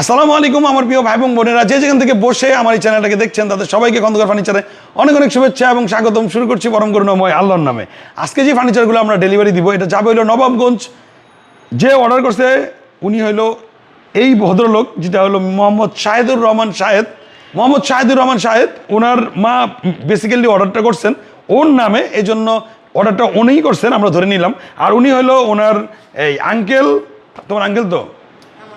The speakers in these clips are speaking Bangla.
আসসালামু আলাইকুম আমার প্রিয় ভাই এবং বোনেরা। যে যেখান থেকে বসে আমার এই চ্যানেলটাকে দেখছেন, তাদের সবাইকে খন্দকার ফার্নিচারে অনেক অনেক শুভেচ্ছা এবং স্বাগতম। শুরু করছি পরম করুণাময় আল্লাহর নামে। আজকে যে ফার্নিচারগুলো আমরা ডেলিভারি দিব, এটা যাবে হইল নবাবগঞ্জ। যে অর্ডার করছে, উনি হলো এই ভদ্রলোক, যেটা হলো মোহাম্মদ শাহেদুর রহমান শাহেদ। মোহাম্মদ শাহেদুর রহমান শাহেদ ওনার মা বেসিক্যালি অর্ডারটা করছেন। ওর নামে এই জন্য অর্ডারটা উনিই করছেন, আমরা ধরে নিলাম। আর উনি হলো ওনার এই আঙ্কেল তোমার আঙ্কেল তো?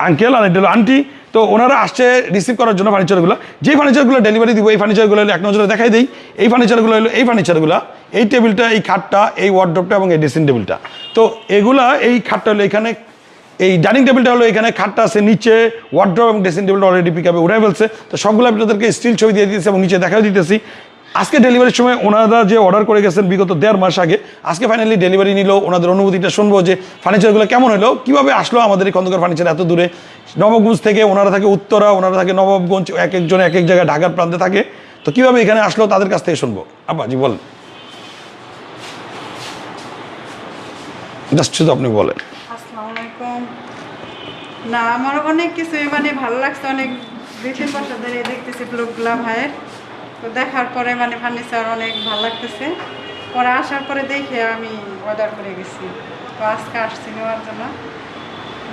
আঙ্কেল আর এটা হলো আন্টি তো ওনারা আসছে রিসিভ করার জন্য ফার্নিচারগুলো যে ফার্নিচারগুলো ডেলিভারি দিব, এই ফার্নিচারগুলো এক নজরে দেখাই দিই। এই ফার্নিচারগুলো হলো এই ফার্নিচারগুলো এই টেবিলটা এই খাটটা, এই ওয়ার্ড্রপটা এবং এই ড্রেসিং টেবিলটা তো এগুলা, এই খাটটা হলো এখানে, এই ডাইনিং টেবিলটা হলো এখানে, খাটটা আছে নিচে ওয়ার্ড্রপ এবং ড্রেসিং টেবিলটা অলরেডি পিক আপে উঠাই ফেলছে। তো সবগুলো আপনাদেরকে স্টিল ছবি দিয়ে দিতেছে এবং নিচে দেখাও দিতেছি। আজকে ডেলিভারির সময় ওনারা যে অর্ডার করে গেছেন বিগত দেড় মাস আগে, আজকে ফাইনালি ডেলিভারি নিল, ওনাদের অনুভূতিটা শুনব যে ফার্নিচারগুলো কেমন হলো, কীভাবে আসলো আমাদের এই খন্দকার ফার্নিচার এত দূরে? নবাবগঞ্জ থেকে ওনারা থাকে উত্তরা, ওনারা থাকে নবাবগঞ্জ, এক একজন, এক এক জায়গায় ঢাকার প্রান্তে থাকে। তো কীভাবে এখানে আসলো তাদের কাছ থেকে শুনব? আব্বা জি, বলেন। জাস্ট শুধু আপনি বলেন। না আমার অনেক কিছু মানে ভালো লাগছে অনেক। বছর দেখতেছি ভাইয়ের। তো দেখার পরে মানে ফার্নিচার অনেক ভালো লাগতেছে। পরে আসার পরে দেখে আমি অর্ডার করে গেছি। তো আজকে আসছি নেওয়ার জন্য।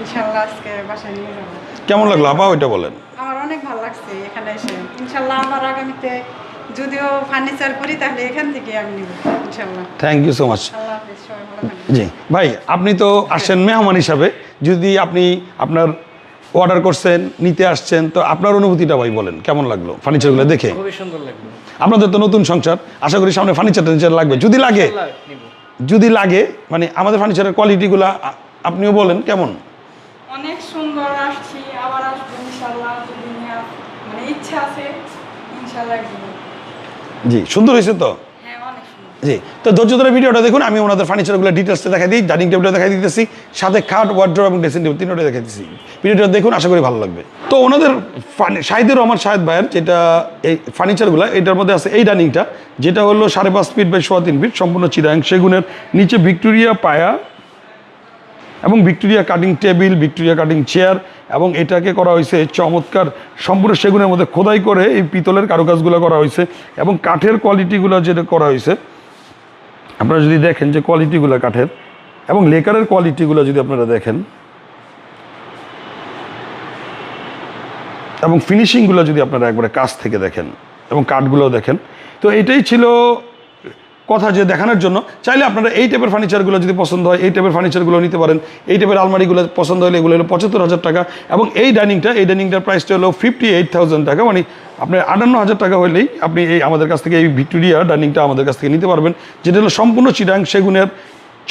ইনশাল্লাহ আজকে বাসায় নিয়ে যাব। কেমন লাগল? আব্বা ওইটা বলেন। আমার অনেক ভালো লাগছে এখানে এসে। ইনশাল্লাহ আমার আগামীতে যদিও ফার্নিচার করি তাহলে এখান থেকে আমি নিব ইনশাল্লাহ। Thank you so much ji ভাই আপনি তো আসেন মেহমান হিসাবে। যদি আপনি আপনার অর্ডার করছেন নিতে আসছেন তো আপনার অনুভূতিটা ভাই বলেন কেমন লাগল ফার্নিচারগুলো দেখে? খুবই সুন্দর লাগল। আপনাদের তো নতুন সংসার আশা করি সামনে ফার্নিচার টার্নিচার লাগবে। যদি লাগে যদি লাগে মানে আমাদের ফার্নিচারের কোয়ালিটিগুলো আপনিও বলেন কেমন? অনেক সুন্দর আসছি আবার আসব ইনশাল্লাহ যদি নেওয়ার মানে ইচ্ছা আছে ইনশাল্লাহ একদিন জি সুন্দর হয়েছে তো? জি। তো ধৈর্য ধরে ভিডিওটা দেখুন, আমি ওনাদের ফার্নিচারগুলো ডিটেলসটা দেখাই দিই ডাইনিং টেবিলটা দেখাই দিতেছি, সাথে খাট ওয়ার্ড্রোব এবং ড্রেসিং টেবিল তিনটা দেখাই দিচ্ছি ভিডিওটা দেখুন, আশা করি ভালো লাগবে। তো ওনাদের শাহিদুর রহমান শাহেদ ভাইয়ের যেটা এই ফার্নিচারগুলো এটার মধ্যে আছে এই ডাইনিংটা যেটা হলো সাড়ে পাঁচ ফিট বাই সোয়া তিন ফিট সম্পূর্ণ চিরাং সেগুনের, নিচে ভিক্টোরিয়া পায়া এবং Victoria cutting table Victoria cutting chair এবং এটাকে করা হয়েছে চমৎকার, সম্পূর্ণ সেগুনের মধ্যে খোদাই করে এই পিতলের কারুকাজগুলো করা হয়েছে এবং কাঠের কোয়ালিটিগুলো যেটা করা হয়েছে। আপনারা যদি দেখেন যে কোয়ালিটিগুলো কাঠের, এবং লেকারের কোয়ালিটিগুলো যদি আপনারা দেখেন, এবং ফিনিশিংগুলো যদি আপনারা একবারে কাছ থেকে দেখেন, এবং কাঠগুলো দেখেন, তো এটাই ছিল কথা যে দেখানোর জন্য, চাইলে আপনারা এই টাইপের ফার্নিচারগুলো যদি পছন্দ হয়, এই টাইপের ফার্নিচারগুলো নিতে পারেন। এই টাইপের আলমারিগুলো পছন্দ হলে এগুলো হলো পঁচাত্তর হাজার টাকা এবং এই ডাইনিংটা এই ডাইনিংটার প্রাইসটা হলো ফিফটি এইট থাউজেন্ড টাকা। মানে আপনার আটান্ন হাজার টাকা হলেই আপনি এই আমাদের কাছ থেকে এই ভিক্টোরিয়া ডাইনিংটা আমাদের কাছ থেকে নিতে পারবেন, যেটা হলো সম্পূর্ণ চিরাং সেগুনের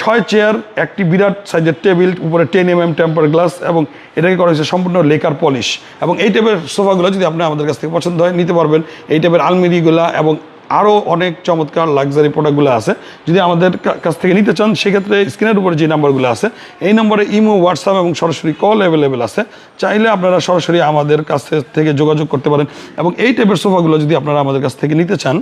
ছয় চেয়ার একটি বিরাট সাইজের টেবিল উপরে ten M M temper glass এবং এটাকে করা হয়েছে সম্পূর্ণ লেকার পলিশ এবং এই টাইপের সোফাগুলো যদি আপনি আমাদের কাছ থেকে পছন্দ হয়, নিতে পারবেন। এই টাইপের আলমিরিগুলো এবং আরও অনেক চমৎকার লাক্সারি প্রোডাক্টগুলো আছে। যদি আমাদের কাছ থেকে নিতে চান, সেক্ষেত্রে স্ক্রিনের উপরে যে নাম্বারগুলো আছে, এই নম্বরে ইমো হোয়াটসঅ্যাপ এবং সরাসরি কল অ্যাভেলেবেল আছে। চাইলে আপনারা সরাসরি আমাদের কাছ থেকে যোগাযোগ করতে পারেন। এবং এই টাইপের সোফাগুলো যদি আপনারা আমাদের কাছ থেকে নিতে চান,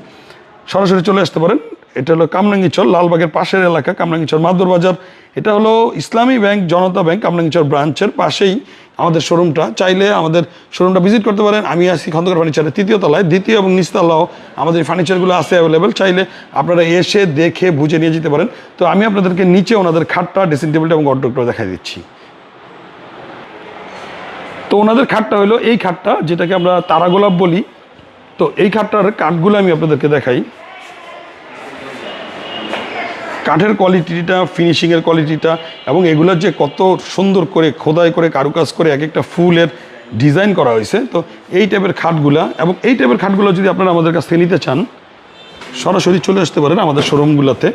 সরাসরি চলে আসতে পারেন। এটা হলো কামরাঙ্গিচর লালবাগের পাশের এলাকা কামরাঙ্গিচর মাদুর বাজার। এটা হলো ইসলামী ব্যাংক, জনতা ব্যাংক কামরাঙ্গিচর ব্রাঞ্চের পাশেই আমাদের শোরুমটা। চাইলে আমাদের শোরুমটা ভিজিট করতে পারেন। আমি আছি খন্দকার ফার্নিচারের তৃতীয় তলায়। দ্বিতীয় এবং নিচতলাও আমাদের ফার্নিচারগুলো আছে অ্যাভেলেবেল চাইলে আপনারা এসে দেখে বুঝে নিয়ে যেতে পারেন। তো আমি আপনাদেরকে নিচে ওনাদের খাটটা ড্রেসিং টেবিলটা এবং অর্ডারটা দেখাই দিচ্ছি। তো ওনাদের খাটটা হলো এই খাটটা, যেটাকে আমরা তারা গোলাপ বলি। তো এই খাটটার কাঠগুলো আমি আপনাদেরকে দেখাই। কাঠের কোয়ালিটিটা ফিনিশিংয়ের কোয়ালিটিটা এবং এগুলোর যে কত সুন্দর করে, খোদাই করে, কারুকাজ করে এক একটা ফুলের ডিজাইন করা হয়েছে। তো এই টাইপের খাটগুলা এবং এই টাইপের খাটগুলো যদি আপনারা আমাদের কাছ থেকে নিতে চান, সরাসরি চলে আসতে পারেন আমাদের শোরুমগুলোতে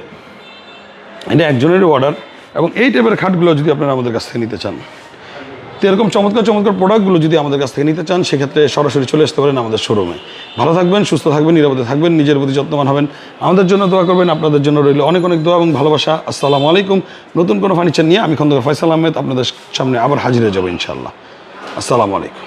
এটা একজনেরই অর্ডার এবং এই টাইপের খাটগুলো যদি আপনারা আমাদের কাছ থেকে নিতে চান। তো এরকম চমৎকার চমৎকার প্রোডাক্টগুলো যদি আমাদের কাছ থেকে নিতে চান, সেক্ষেত্রে সরাসরি চলে আসতে পারেন আমাদের শোরুমে ভালো থাকবেন, সুস্থ থাকবেন, নিরাপদে থাকবেন, নিজের প্রতি যত্নবান হবেন। আমাদের জন্য দোয়া করবেন, আপনাদের জন্য রইল অনেক অনেক দোয়া এবং ভালোবাসা। আসসালামু আলাইকুম। নতুন কোনো ফার্নিচার নিয়ে আমি খন্দকার ফয়সাল আহমেদ, আপনাদের সামনে আবার হাজিরে যাব ইনশাল্লাহ আসসালামু আলাইকুম।